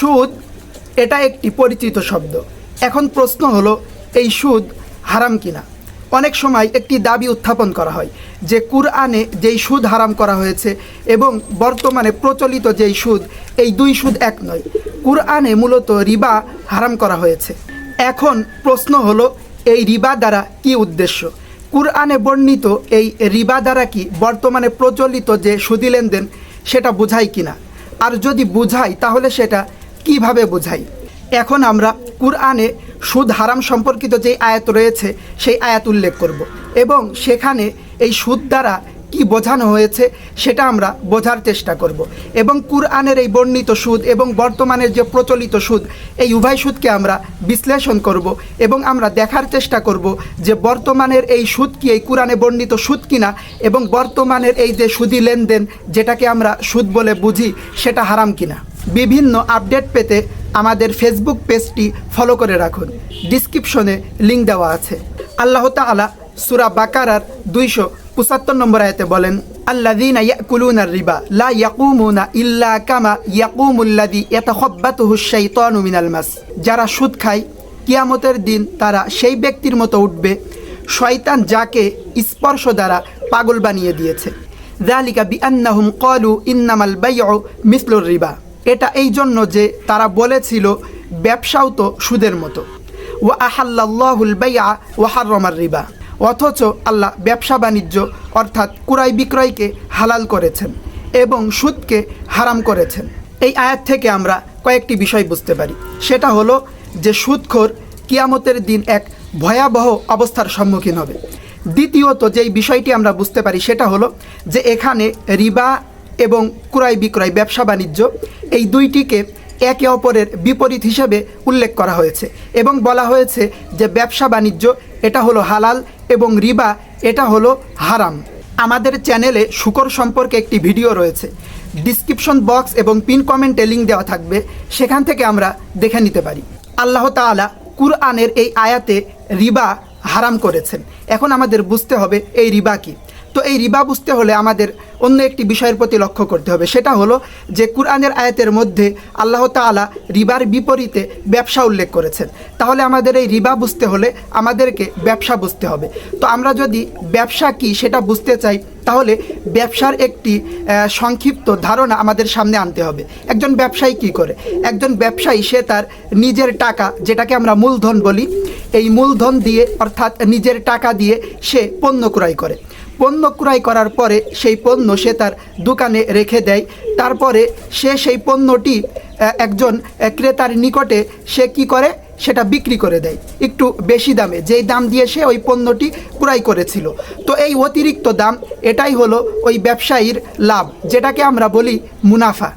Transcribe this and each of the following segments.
সুদ, এটা একটি পরিচিত শব্দ। এখন প্রশ্ন হলো, এই সুদ হারাম কিনা? অনেক সময় একটি দাবি উত্থাপন করা হয় যে কুরআনে যেই সুদ হারাম করা হয়েছে এবং বর্তমানে প্রচলিত যেই সুদ, এই দুই সুদ এক নয়। কুরআনে মূলত রিবা হারাম করা হয়েছে। এখন প্রশ্ন হলো, এই রিবা দ্বারা কি উদ্দেশ্য? কুরআনে বর্ণিত এই রিবা দ্বারা কি বর্তমানে প্রচলিত যে সুদি লেনদেন, সেটা বোঝায় কিনা? আর যদি বুঝাই তাহলে সেটা কীভাবে বোঝাই? এখন আমরা কুরআনে সুদ হারাম সম্পর্কিত যে আয়াত রয়েছে, সেই আয়াত উল্লেখ করব এবং সেখানে এই সুদ দ্বারা কি বোঝানো হয়েছে, সেটা আমরা বোঝার চেষ্টা করব এবং কুরআনের এই বর্ণিত সুদ এবং বর্তমানের যে প্রচলিত সুদ, এই উভয় সুদকে আমরা বিশ্লেষণ করব এবং আমরা দেখার চেষ্টা করব যে বর্তমানের এই সুদ কি, এই কুরআনে বর্ণিত সুদ কিনা এবং বর্তমানের এই যে সুদি লেনদেন, যেটাকে আমরা সুদ বলে বুঝি, সেটা হারাম কিনা। বিভিন্ন আপডেট পেতে আমাদের ফেসবুক পেজটি ফলো করে রাখুন। ডিসক্রিপশনে লিঙ্ক দেওয়া আছে। আল্লাহ তাআলা সুরা বাকারার দুইশো পঁচাত্তর নম্বর আয়তে বলেন যারা সুদ খায়, কিয়ামতের দিন তারা সেই ব্যক্তির মতো উঠবে, শয়তান যাকে স্পর্শ দ্বারা পাগল বানিয়ে দিয়েছে। যালিকা বিআন্নাহুম ক্বালু ইন্নামাল বাইউ মিসলুর রিবা। এটা এই জন্য যে তারা বলেছিল, ব্যবসাও তো সুদের মতো। ওয়া আহাল্লাহুল বাইয়া ওয়া হাররামার রিবা। অথচ আল্লাহ ব্যবসা বাণিজ্য অর্থাৎ কুরাই বিক্রয়কে হালাল করেছেন এবং সুদকে হারাম করেছেন। এই আয়াত থেকে আমরা কয়েকটি বিষয় বুঝতে পারি। সেটা হলো যে সুদখোর কিয়ামতের দিন এক ভয়াবহ অবস্থার সম্মুখীন হবে। দ্বিতীয়ত যেই বিষয়টি আমরা বুঝতে পারি সেটা হলো যে এখানে রিবা এবং ক্রয় বিক্রয় ব্যবসা বাণিজ্য এই দুইটিকে একে অপরের বিপরীত হিসেবে উল্লেখ করা হয়েছে এবং বলা হয়েছে যে ব্যবসা বাণিজ্য, এটা হলো হালাল এবং রিবা, এটা হলো হারাম। আমাদের চ্যানেলে শুকর সম্পর্কে একটি ভিডিও রয়েছে। ডিসক্রিপশন বক্স এবং পিন কমেন্টে লিঙ্ক দেওয়া থাকবে, সেখান থেকে আমরা দেখে নিতে পারি। আল্লাহ তাআলা কুরআনের এই আয়াতে রিবা হারাম করেছেন। এখন আমাদের বুঝতে হবে, এই রিবা কি? তো এই রিবা বুঝতে হলে আমাদের অন্য একটি বিষয়ের প্রতি লক্ষ্য করতে হবে। সেটা হলো যে কুরআনের আয়াতের মধ্যে আল্লাহ তাআলা রিবার বিপরীতে ব্যবসা উল্লেখ করেছেন। তাহলে আমাদের এই রিবা বুঝতে হলে আমাদেরকে ব্যবসা বুঝতে হবে। তো আমরা যদি ব্যবসা কি সেটা বুঝতে চাই, তাহলে ব্যবসার একটি সংক্ষিপ্ত ধারণা আমাদের সামনে আনতে হবে। একজন ব্যবসায়ী কি করে? একজন ব্যবসায়ী সে তার নিজের টাকা, যেটাকে আমরা মূলধন বলি, এই মূলধন দিয়ে অর্থাৎ নিজের টাকা দিয়ে সে পণ্য ক্রয় করে। পণ্য ক্রয় করার পরে সেই পণ্য সে তার দোকানে রেখে দেয়। তারপরে সে সেই পণ্যটি একজন ক্রেতার নিকটে সে কি করে? সেটা বিক্রি করে দেয়। একটু বেশি দামে। যেই দাম দিয়ে সে ওই পণ্যটি ক্রয় করেছিল। তো এই অতিরিক্ত দাম, এটাই হলো ওই ব্যবসায়ীর লাভ, যেটাকে আমরা বলি মুনাফা।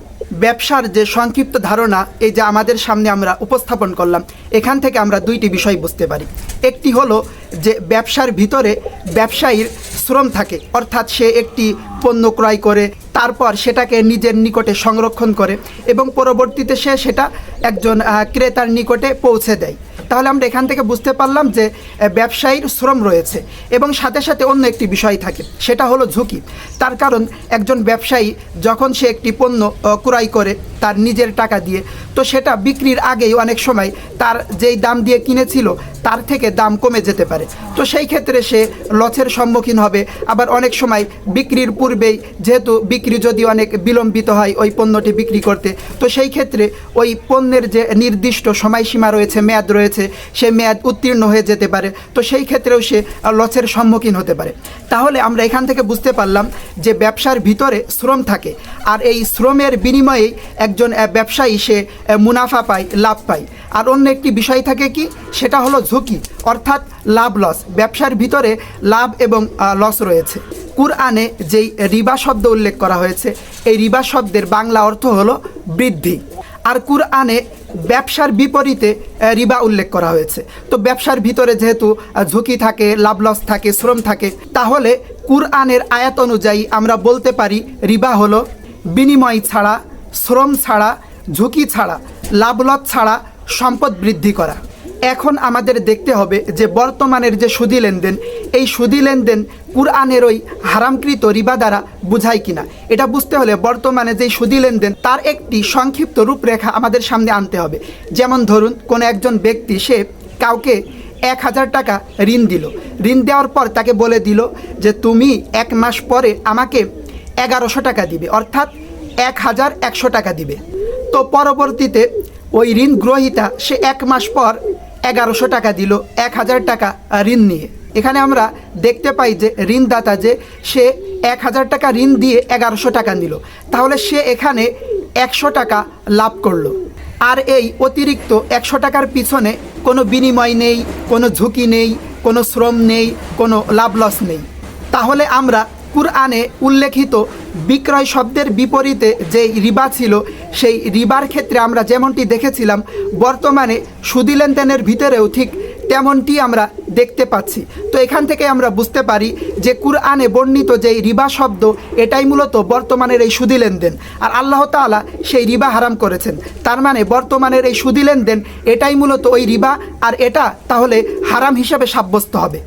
ব্যবসার যে সংক্ষিপ্ত ধারণা, এই যে আমাদের সামনে আমরা উপস্থাপন করলাম, এখান থেকে আমরা দুইটি বিষয় বুঝতে পারি। একটি হলো যে ব্যবসার ভিতরে ব্যবসায়ীর শ্রম থাকে, অর্থাৎ সে একটি পণ্য ক্রয় করে, তারপর সেটাকে নিজের নিকটে সংরক্ষণ করে এবং পরবর্তীতে সে সেটা একজন ক্রেতার নিকটে পৌঁছে দেয়। তাহলে আমরা এখান থেকে বুঝতে পারলাম যে ব্যবসায়ীর শ্রম রয়েছে এবং সাথে সাথে অন্য একটি বিষয় থাকে, সেটা হলো ঝুঁকি। তার কারণ একজন ব্যবসায়ী যখন সে একটি পণ্য ক্রয় করে তার নিজের টাকা দিয়ে, তো সেটা বিক্রির আগেই অনেক সময় তার যেই দাম দিয়ে কিনেছিল তার থেকে দাম কমে যেতে পারে। তো সেই ক্ষেত্রে সে লসের সম্মুখীন হবে। আবার অনেক সময় বিক্রির পূর্বেই যেহেতু বিক্রি যদি অনেক বিলম্বিত হয়, ওই পণ্যটি বিক্রি করতে। তো সেই ক্ষেত্রে ওই পণ্যের যে নির্দিষ্ট সময়সীমা রয়েছে, মেয়াদ রয়েছে, সে মেয়াদ উত্তীর্ণ হয়ে যেতে পারে। তো সেই ক্ষেত্রেও সে লসের সম্মুখীন হতে পারে। তাহলে আমরা এখান থেকে বুঝতে পারলাম যে ব্যবসার ভিতরে শ্রম থাকে। আর এই শ্রমের বিনিময়ে একজন ব্যবসায়ী সে মুনাফা পায়, লাভ পায়। আর অন্য একটি বিষয় থাকে কি? সেটা হলো ঝুঁকি, অর্থাৎ লাভ লস ব্যবসার ভিতরে লাভ এবং লস রয়েছে। কুরআনে যেই রিবা শব্দ উল্লেখ করা হয়েছে, এই রিবা শব্দের বাংলা অর্থ হলো বৃদ্ধি। আর কুরআনে ব্যবসার বিপরীতে রিবা উল্লেখ করা হয়েছে। তো ব্যবসার ভিতরে যেহেতু ঝুঁকি থাকে, লাভ লস থাকে, শ্রম থাকে, তাহলে কুরআনের আয়াত অনুযায়ী আমরা বলতে পারি রিবা হলো বিনিময় ছাড়া, শ্রম ছাড়া, ঝুঁকি ছাড়া, লাভ লস ছাড়া সম্পদ বৃদ্ধি করা। এখন আমাদের দেখতে হবে যে বর্তমানের যে সুদী লেনদেন, এই সুদী লেনদেন কুরআনের ওই হারামকৃত রিবা দ্বারা বুঝায় কিনা। এটা বুঝতে হলে বর্তমানে যে সুদী লেনদেন, তার একটি সংক্ষিপ্ত রূপরেখা আমাদের সামনে আনতে হবে। যেমন ধরুন, কোনো একজন ব্যক্তি, সে কাউকে এক হাজার টাকা ঋণ দিল। ঋণ দেওয়ার পর তাকে বলে দিল যে, তুমি এক মাস পরে আমাকে এগারোশো টাকা দিবে। অর্থাৎ এক হাজার একশো টাকা দিবে। তো পরবর্তীতে ওই ঋণ গ্রহীতা, সে এক মাস পর এগারোশো টাকা দিল, এক হাজার টাকা ঋণ নিয়ে। এখানে আমরা দেখতে পাই যে ঋণদাতা যে, সে এক হাজার টাকা ঋণ দিয়ে এগারোশো টাকা নিল। তাহলে সে এখানে একশো টাকা লাভ করল। আর এই অতিরিক্ত একশো টাকার পিছনে কোনো বিনিময় নেই, কোনো ঝুঁকি নেই, কোনো শ্রম নেই, কোনো লাভ লস নেই। তাহলে আমরা কুরআনে উল্লেখিত বিক্রয় শব্দের বিপরীতে যে রিবা ছিল, সেই রিবার ক্ষেত্রে আমরা যেমনটি দেখেছিলাম, বর্তমানে সুদী লেনদেনের ভিতরেও ঠিক তেমনটি আমরা দেখতে পাচ্ছি। তো এখান থেকে আমরা বুঝতে পারি যে কুরআনে বর্ণিত যেই রিবা শব্দ, এটাই মূলত বর্তমানের এই সুদী লেনদেন। আর আল্লাহ তাআলা সেই রিবা হারাম করেছেন। তার মানে বর্তমানের এই সুদী লেনদেন, এটাই মূলত ওই রিবা, আর এটা তাহলে হারাম হিসাবে সাব্যস্ত হবে।